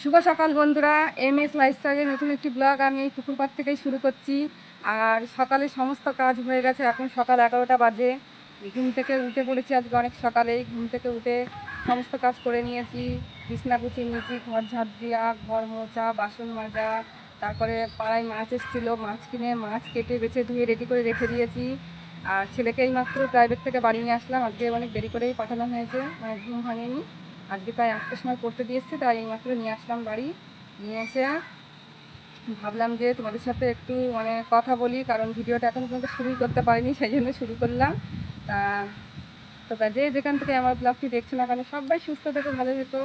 শুভ সকাল বন্ধুরা M S লাইফস্টাইলের নতুন একটি ব্লগ আমি এই পুকুর পাড় থেকেই শুরু করছি। আর সকালে সমস্ত কাজ হয়ে গেছে, এখন সকাল এগারোটা বাজে। ঘুম থেকে উঠে পড়েছি আজকে অনেক সকালেই ঘুম থেকে উঠে সমস্ত কাজ করে নিয়েছি। বিছনা গুছিয়ে নিয়েছি, ঘর ঝাড় দেওয়া ঘর মোচা বাসন মাজা, তারপরে পাড়ায় মাছ এসেছিল, মাছ কিনে, মাছ কেটে, বেছে ধুয়ে রেডি করে রেখে দিয়েছি। আর ছেলেকে এই মাত্র প্রাইভেট থেকে বাড়ি নিয়ে আসলাম, আজকে অনেক দেরি করেই পাঠানো হয়েছে মানে ঘুম ভাঙেনি। আজকে প্রায় আটটার সময় পড়তে দিয়েছি, তাই এইমাত্র নিয়ে আসলাম বাড়ি। নিয়ে এসে ভাবলাম যে তোমাদের সাথে একটু মানে কথা বলি, কারণ ভিডিওটা এখন পর্যন্ত শুরুই করতে পারিনি, সেই জন্য শুরু করলাম। তা, তো যে যেখান থেকে আমার ব্লগটি দেখছ না কেন, সবাই সুস্থ থেকো, ভালো থেকো।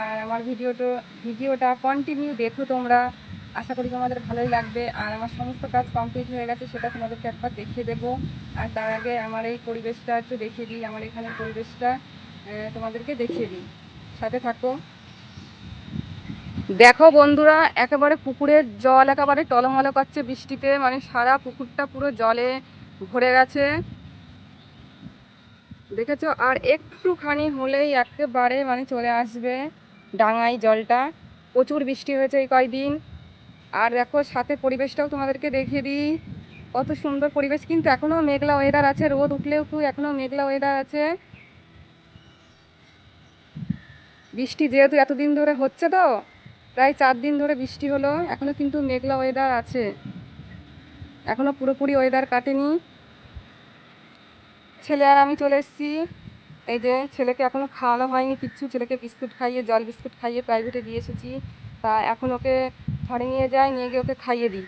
আর আমার ভিডিওটা ভিডিওটা কন্টিনিউ দেখো তোমরা। আশা করি তোমাদের ভালোই লাগবে। আর আমার সমস্ত কাজ কমপ্লিট হয়ে গেছে, সেটা তোমাদেরকে একবার দেখিয়ে দেবো। আর তার আগে আমার এই পরিবেশটা একটু দেখিয়ে দিই, আমার এখানে পরিবেশটা। তোমাদেরকে দেখিয়ে দিই। সাথে থাকো। দেখো বন্ধুরা, একেবারে পুকুরের জল একেবারে টলমল করছে বৃষ্টিতে মানে সারা পুকুরটা পুরো জলে ভরে গেছে। দেখেছ? আর একটুখানি হলেই একেবারে মানে চলে আসবে ডাঙায় জলটা। প্রচুর বৃষ্টি হয়েছে এই কয়দিন। আর দেখো, সাথে পরিবেশটাও তোমাদেরকে দেখিয়ে দিই। কত সুন্দর পরিবেশ, কিন্তু এখনও মেঘলা ওয়েদার আছে, রোদ উঠলেও একটু এখনও মেঘলা ওয়েদার আছে। বৃষ্টি যেহেতু এতদিন ধরে হচ্ছে তো, প্রায় চার দিন ধরে বৃষ্টি হলো, এখনও কিন্তু মেঘলা ওয়েদার আছে। এখনও পুরোপুরি ওয়েদার কাটেনি। ছেলে আর আমি চলে এসেছি। এই যে ছেলেকে এখনও খাওয়ানো হয়নি কিচ্ছু, ছেলেকে বিস্কুট খাইয়ে, জল বিস্কুট খাইয়ে প্রাইভেটে দিয়ে এসেছি। তা এখন ওকে ঘরে নিয়ে যাই, নিয়ে গিয়ে ওকে খাইয়ে দিই।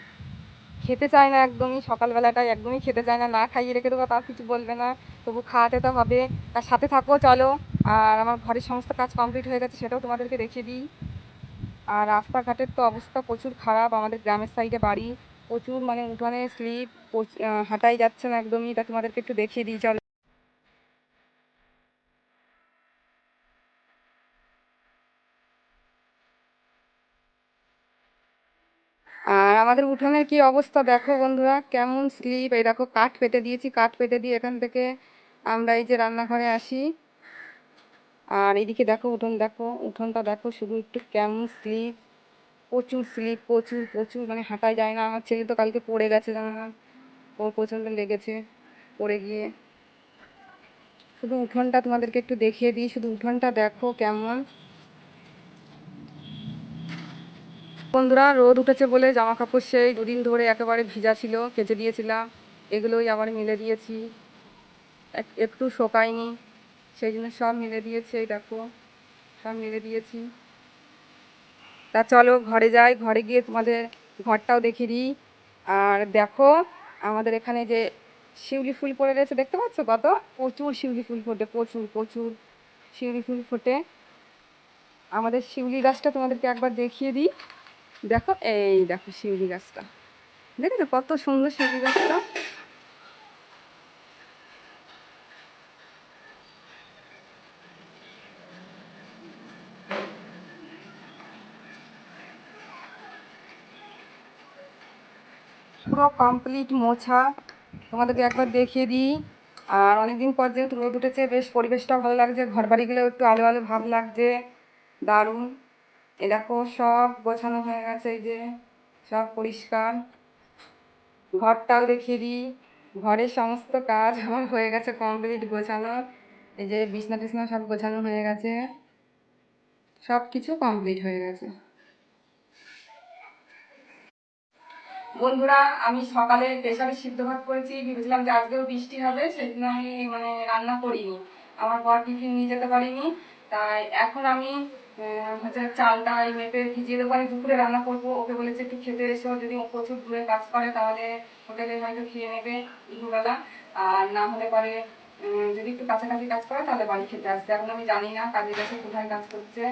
খেতে চায় না একদমই, সকালবেলাটায় একদমই খেতে চায় না না খাইয়ে রেখে দেবো তার কিছু বলবে না। তবু খাওয়াতে তো হবে। তার সাথে থাকো, চলো। আর আমার ঘরের সমস্ত কাজ কমপ্লিট হয়ে গেছে, সেটাও তোমাদেরকে দেখিয়ে দিই। আর রাস্তাঘাটের তো অবস্থা প্রচুর খারাপ। আমাদের গ্রামের সাইডে বাড়ি প্রচুর মানে উঠানে স্লিপ হাঁটাই যাচ্ছে না একদমই। তা তোমাদেরকে একটু দেখিয়ে দিই, চলো। আমাদের উঠানের কি অবস্থা দেখো বন্ধুরা, কেমন স্লিপ এই দেখো কাঠ পেতে দিয়েছি, কাঠ পেতে দিয়ে এখান থেকে আমরা এই যে রান্নাঘরে আসি। আর এইদিকে দেখো উঠোন, দেখো, উঠোনটা দেখো শুধু একটু কেমন স্লিপ প্রচুর স্লিপ প্রচুর প্রচুর মানে হাঁটাই যায় না, আমার ছেলে তো কালকে পড়ে গেছে জানো না ওর প্রচণ্ড লেগেছে পড়ে গিয়ে। শুধু উঠোনটা তোমাদেরকে একটু দেখিয়ে দিই, শুধু উঠোনটা দেখো কেমন। বন্ধুরা, রোদ উঠেছে বলে জামা কাপড় সেই দুদিন ধরে একেবারে ভিজা ছিল, কেচে দিয়েছিলাম। এগুলোই আবার মিলে দিয়েছি। এক- একটু শোকায়নি, সেই জন্য সব মিলে দিয়েছি, এই দেখো, সব মিলে দিয়েছি। তা চলো ঘরে যাই, ঘরে গিয়ে তোমাদের ঘরটাও দেখিয়ে দিই। আর দেখো, আমাদের এখানে যে শিউলি ফুল পড়ে রয়েছে, দেখতে পাচ্ছ কত? প্রচুর শিউলি ফুল ফোটে, প্রচুর প্রচুর শিউলি ফুল ফোটে। আমাদের শিউলি গাছটা তোমাদেরকে একবার দেখিয়ে দিই। দেখো, এই দেখো শিউলি গাছটা। দেখেছ কত সুন্দর শিউলি গাছটা। পুরো কমপ্লিট মোছা। তোমাদেরকে একবার দেখিয়ে দিই। আর অনেকদিন পর যেহেতু রোদ উঠেছে, বেশ পরিবেশটাও ভালো লাগছে। ঘর বাড়িগুলো একটু আলো আলো ভাব লাগছে। দারুণ। দেখো সব গোছানো হয়ে গেছে, এই যে সব পরিষ্কার। ঘরটাও দেখিয়ে দিই। ঘরের সমস্ত কাজ আমার হয়ে গেছে কমপ্লিট গোছানো। এই যে বিছনা টিছনা সব গোছানো হয়ে গেছে। সব কিছু কমপ্লিট হয়ে গেছে। বন্ধুরা, আমি সকালে প্রেসারে সিদ্ধ ভাত করেছি, ভেবেছিলাম যে আজকেও বৃষ্টি হবে জন্য আমি মানে রান্না করিনি। আমার বর টিফিন নিয়ে যেতে পারিনি। তাই এখন আমি হচ্ছে চালটা এই মেপে ভিজিয়ে দেবো আমি দুপুরে রান্না করব। ওকে বলেছে, একটু খেতে এসো, যদি ও প্রচুর দূরে কাজ করে, তাহলে হোটেলে হয়তো খেয়ে নেবে দুপুরবেলা। আর না হলে পরে যদি একটু কাছাকাছি কাজ করে, তাহলে বাড়ি খেতে আসবে। এখন আমি জানি না কাজে গেছে কোথায় কাজ করছে।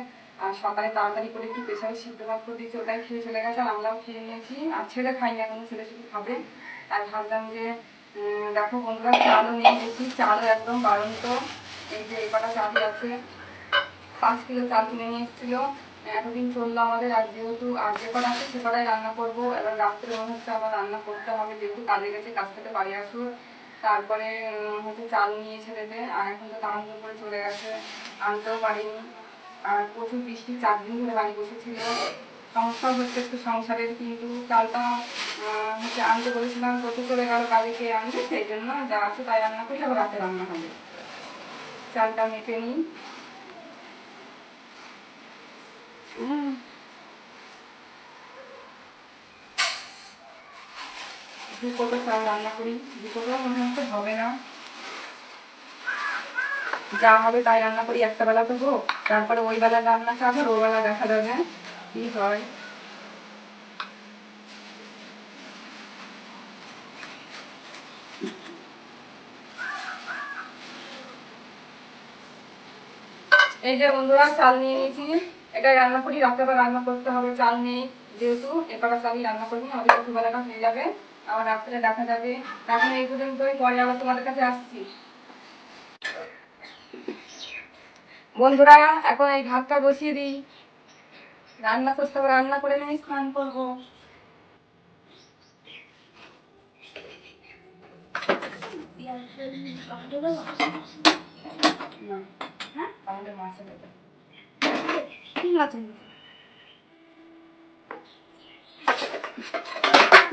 আর সকালে তাড়াতাড়ি করে একটু প্রেশারে সিদ্ধ ভাত করে দিয়েছি, ওটাই খেয়ে চলে গেছে আর আমরাও খেয়ে নিয়েছি। আর ছেলে খাইনি এখন, ছেলে শুধু খাবে। আর ভাবলাম যে দেখো বন্ধুরা, চালও নিয়ে গেছি চালও একদম বাড়ন্ত। এই যে এই কটা চালই আছে পাঁচ কিলো চাল কিনে নিয়ে এসেছিল। এতদিন চলল আমাদের, আর যেহেতু, আর যে কটা আছে সে কটাই রান্না করব। এবার রাত্রে মনে হচ্ছে আবার রান্না করতে হবে, যেহেতু কাজে গেছে কাজ থেকে বাড়ি আসব। তারপরে হচ্ছে চাল নিয়ে দেবে আর এখন তো তাড়াহুড়ো করে চলে গেছে, আনতেও পারিনি। আর প্রচুর বৃষ্টি, চার দিন ধরে বাড়ি বসেছিল। সমস্যা হচ্ছে একটু সংসারের, কিন্তু চালটা হচ্ছে আনতে বলেছিলাম কত চলে গেল কাজে খেয়ে আনতে সেই জন্য যা আছে তাই রান্না করি আবার রাতে রান্না হবে। চালটা মেপে নিই। যা হবে তাই রান্না করি। একটা বেলা তারপরে ওই বেলা রান্না খাব ওই বেলা দেখা যাবে কি হয়? এই যে বন্ধুরা, চাল নিয়ে নিয়েছি। এটা রান্না করি রাত্রেবেলা রান্না করতে হবে চাল নেই যেহেতু এবার চালই রান্না করব আমাদের দুপুরবেলাটা হয়ে যাবে আবার রাত্রে দেখা যাবে। এখন এই পর্যন্তই পরে আবার তোমাদের কাছে আসছি। বন্ধুরা এখন এই ভাতটা বসিয়ে দিই। রান্না করতে হবে রান্না করে নিয়ে স্নান করব। না হ্যাঁ আমাদের মাছের। ঠিক আছে।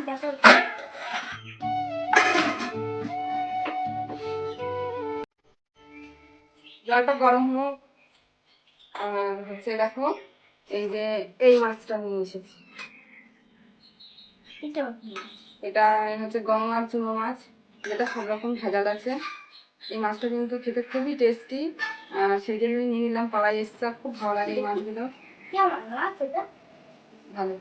দেখো। জলটা গরম হোক আর হচ্ছে দেখো এই যে এই মাছটা নিয়ে এসেছি? এটা হচ্ছে গঙ্গার চুনো মাছ যেটা সব রকম ভেজাল আছে। এই মাছটা কিন্তু খেতে খুবই টেস্টি সেই জন্য নিয়ে নিলাম পাড়ায় এসছে খুব ভালো লাগে এই মাছগুলো? ভালো।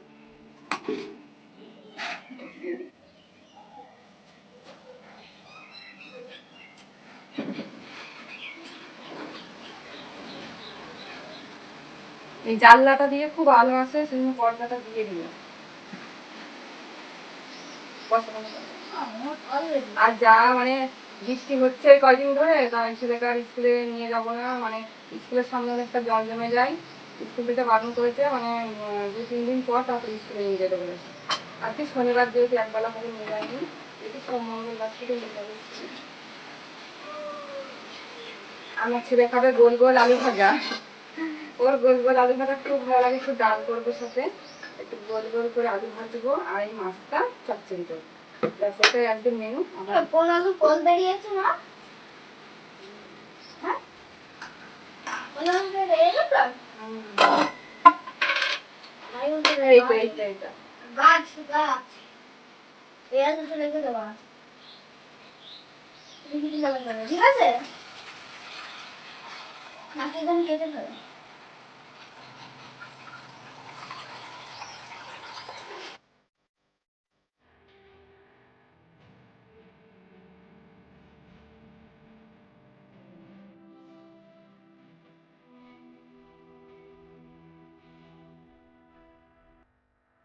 এই জানলাটা দিয়ে খুব আলো আসে সেই জন্য পর্দাটা দিয়ে দিল আর যা মানে বৃষ্টি হচ্ছে কয়দিন ধরে তাই ছেলেকে স্কুলে নিয়ে যাব না। মানে স্কুলের সামনে একটা জল জমে যায়। স্কুল থেকে বারণ করেছে মানে দু, তিন দিন পর তারপরে স্কুলে নিয়ে যেতে বলেছে। আজকে শনিবার যেহেতু একবেলা করে নিয়ে যায়নি দেখি সোম মঙ্গলবার থেকে নিয়ে যাবে। আমার ছেলে খাবে গোল গোল আলু ভাজা। ওর গোল গোল আলু ভাজা খুব ভালো লাগে, একটু ডাল করব সাথে। একটু গোল গোল করে আলু ভাজবো আর এই মাছটা চচ্চড়ি করব। ব্যাস এটাই একদম মেনু বেরিয়েছে না গাছ গাছ। আলুটা রেখে দেওয়া ঠিক আছে? নাকি কেটে ফেলো?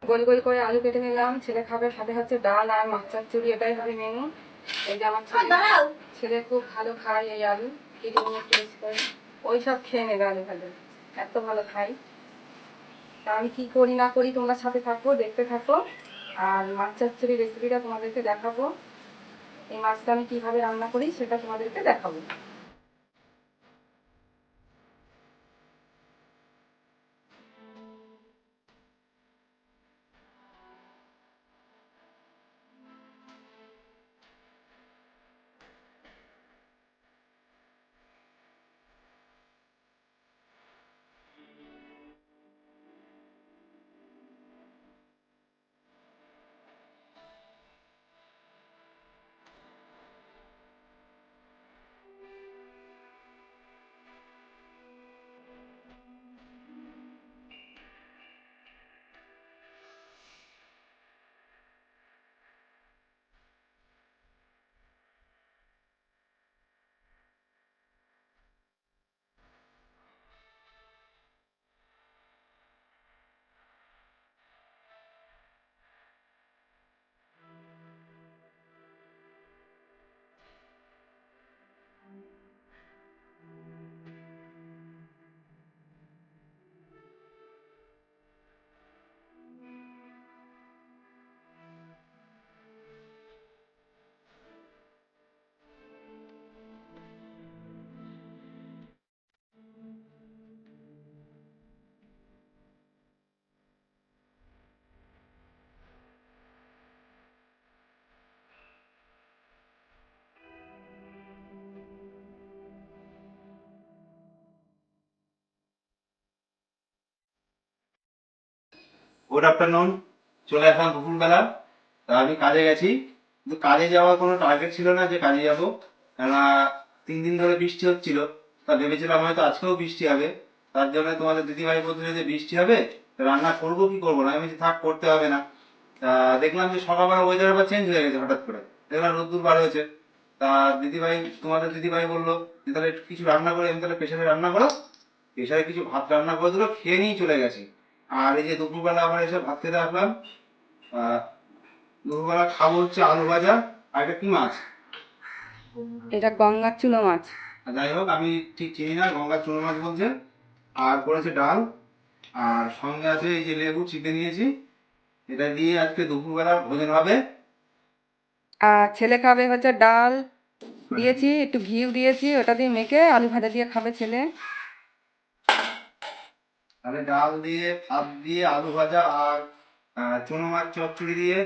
গোল গোল করে আলু কেটে নিলাম। ছেলে খাবে সাথে হচ্ছে ডাল আর মাছ চচ্চড়ি এটাই হবে মেনু এই যে আমার ছেলে। ছেলে খুব ভালো খায় এই আলু। কেটে নিয়ে বেশি করে? ওই সব খেয়ে নেবে আলু ভালো এত ভালো খাই আমি কি করি না করি তোমরা সাথে থাকো দেখতে থাকো। আর মাছ চচ্চড়ি রেসিপিটা তোমাদেরকে দেখাবো। এই মাছটা আমি কীভাবে রান্না করি সেটা তোমাদেরকে দেখাবো। গুড আফটারনুন চলে আসলাম দুপুরবেলা। তা আমি কাজে গেছি। কিন্তু কাজে যাওয়ার কোনো টার্গেট ছিল না যে কাজে যাব। কেননা তিন দিন ধরে বৃষ্টি হচ্ছিল। তা ভেবেছিলাম হয়তো আজকেও বৃষ্টি হবে। তার জন্য তোমাদের দিদিভাই বলছিল যে বৃষ্টি হবে রান্না করব কি করব না? আমি থাক, করতে হবে না। তা দেখলাম যে সকালবেলা ওয়েদার আবার চেঞ্জ হয়ে গেছে হঠাৎ করে। দেখলাম রোদ্দুর বার হয়েছে। তা দিদিভাই, তোমাদের দিদিভাই বলল যে তাহলে কিছু রান্না করে, আমি তাহলে প্রেশারে রান্না করো। প্রেশারে কিছু ভাত রান্না করে দিলো, খেয়ে নিয়েই চলে গেছি। আর এই যে দুপুরবেলা আবার এসে ভাত খেতে আসলাম দুপুরবেলা খাব হচ্ছে আলু ভাজা আর এটা কি মাছ? এটা গঙ্গার চুনো মাছ। যাই হোক আমি ঠিক চিনি না গঙ্গার চুনো মাছ বলছে। আর করেছে ডাল। আর সঙ্গে আছে এই যে লেবু চিপে নিয়েছি। এটা দিয়ে আজকে দুপুরবেলা ভোজন হবে। আর ছেলে খাবে হচ্ছে ডাল। দিয়েছি একটু ঘিউ দিয়েছি ওটা দিয়ে মেখে আলু ভাজা দিয়ে খাবে ছেলে। তাহলে ডাল দিয়ে ভাত দিয়ে আলু ভাজা আর চুনো মাছ চচ্চড়ি দিয়ে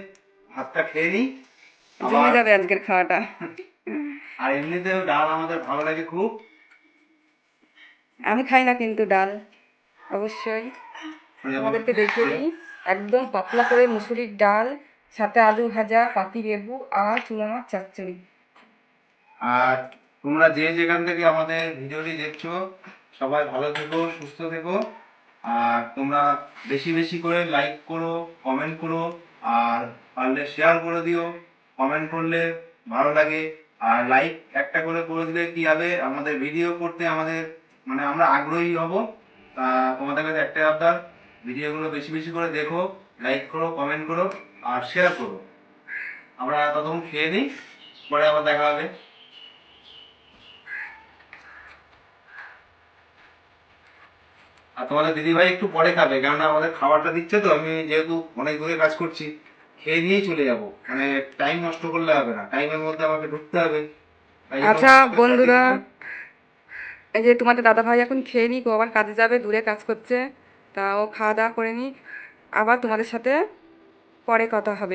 ভাতটা খেয়ে নিই। জমে যাবে আজকের খাওয়াটা। আর এমনিতেও ডাল আমাদের ভালো লাগে খুব। আমি খাই না কিন্তু ডাল অবশ্যই। আমাদেরকে দেখিয়ে দিই একদম পাতলা করে মুসুরির ডাল সাথে আলু ভাজা পাতি লেবু আর চুনো মাছ চচ্চড়ি। আর তোমরা যে যেখান থেকে আমাদের ভিডিওটি দেখছ সবাই ভালো থেকো সুস্থ থেকো। আর তোমরা বেশি বেশি করে লাইক করো কমেন্ট করো, আর পারলে শেয়ার করে দিও কমেন্ট করলে ভালো লাগে। আর লাইক একটা করে করে দিলে কি হবে? আমাদের ভিডিও করতে আমাদের মানে আমরা আগ্রহী হব। তা তোমাদের কাছে একটাই আবদার ভিডিওগুলো বেশি বেশি করে দেখো লাইক করো কমেন্ট করো, আর শেয়ার করো। আমরা ততক্ষণ খেয়ে নিই, পরে আবার দেখা হবে। আর তোমাদের দিদিভাই একটু পরে খাবে কেননা আমাদের খাবারটা দিচ্ছে তো আমি যেহেতু অনেক দূরে কাজ করছি খেয়ে নিয়েই চলে যাব। মানে টাইম নষ্ট করলে হবে না টাইমের মধ্যে আমাকে ঢুকতে হবে। আচ্ছা বন্ধুরা এই যে তোমাদের দাদা ভাই এখন খেয়ে নিক ও আবার কাজে যাবে দূরে কাজ করছে তা ও খাওয়া দাওয়া করে নিক। আবার তোমাদের সাথে পরে কথা হবে।